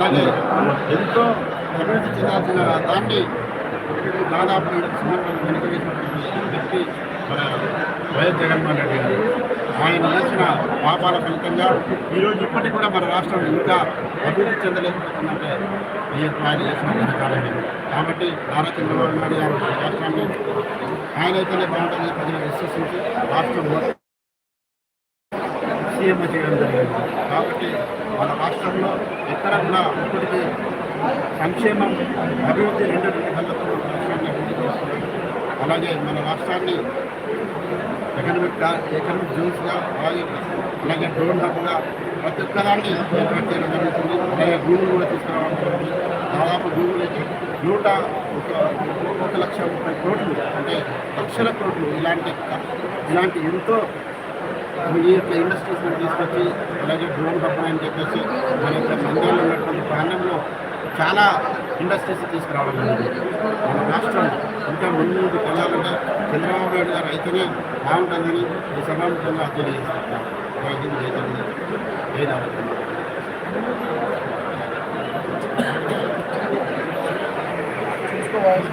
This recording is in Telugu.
ఎంతో అభివృద్ధి దాన్ని దాదాపు ఏడు సంవత్సరాలు వెనుకవేసినటువంటి వ్యక్తి మన వైఎస్ జగన్మోహన్ రెడ్డి గారు ఆయన చేసిన పాపాల ఫలితంగా ఈరోజు ఇప్పటికి కూడా మన రాష్ట్రం ఇంకా అభివృద్ధి చెందలేకపోతుందంటే ఈ ఆయన చేసిన ఘనకార్యమే. కాబట్టి నారా చంద్రబాబు నాయుడు గారు రాష్ట్రాన్ని ఆయనైతేనే బాగుంటుంది ప్రజలు విశ్వసించి రాష్ట్రంలో సీఎం చేయడం జరిగింది. కాబట్టి మన రాష్ట్రంలో ఎక్కడ కూడా ఇప్పటికీ సంక్షేమం అభివృద్ధి రెండింటి కళ్ళతో రాష్ట్రాన్ని అభివృద్ధి చేస్తున్నారు అలాగే మన రాష్ట్రాన్ని ఎకనమిక్ ఎకనమిక్ జోన్స్గా అలాగే అలాగే డ్రోన్ హబ్గా ప్రతి ఒక్కదాన్ని ఏర్పాటు చేయడం జరుగుతుంది. అలాగే గూగుల్ కూడా తీసుకురావడం జరుగుతుంది దాదాపు గూగుల్ నూట ఒక ఒక లక్ష ముప్పై కోట్లు అంటే లక్షల కోట్లు ఇలాంటి ఇలాంటి ఎంతో ఈ యొక్క ఇండస్ట్రీస్ తీసుకొచ్చి అలాగే డ్రోన్ హబ్ అని చెప్పేసి మన యొక్క మండలంలో ఉన్నటువంటి ప్రాంతంలో చాలా ఇండస్ట్రీస్ తీసుకురావడం జరిగింది. మన రాష్ట్రం ఇంకా ముందు వెళ్ళాలంటే చంద్రబాబు నాయుడు గారు అయితేనే బాగుంటుందని ఈ సభాముఖంగా తెలియజేస్తున్నారు. చూసుకోవాలి.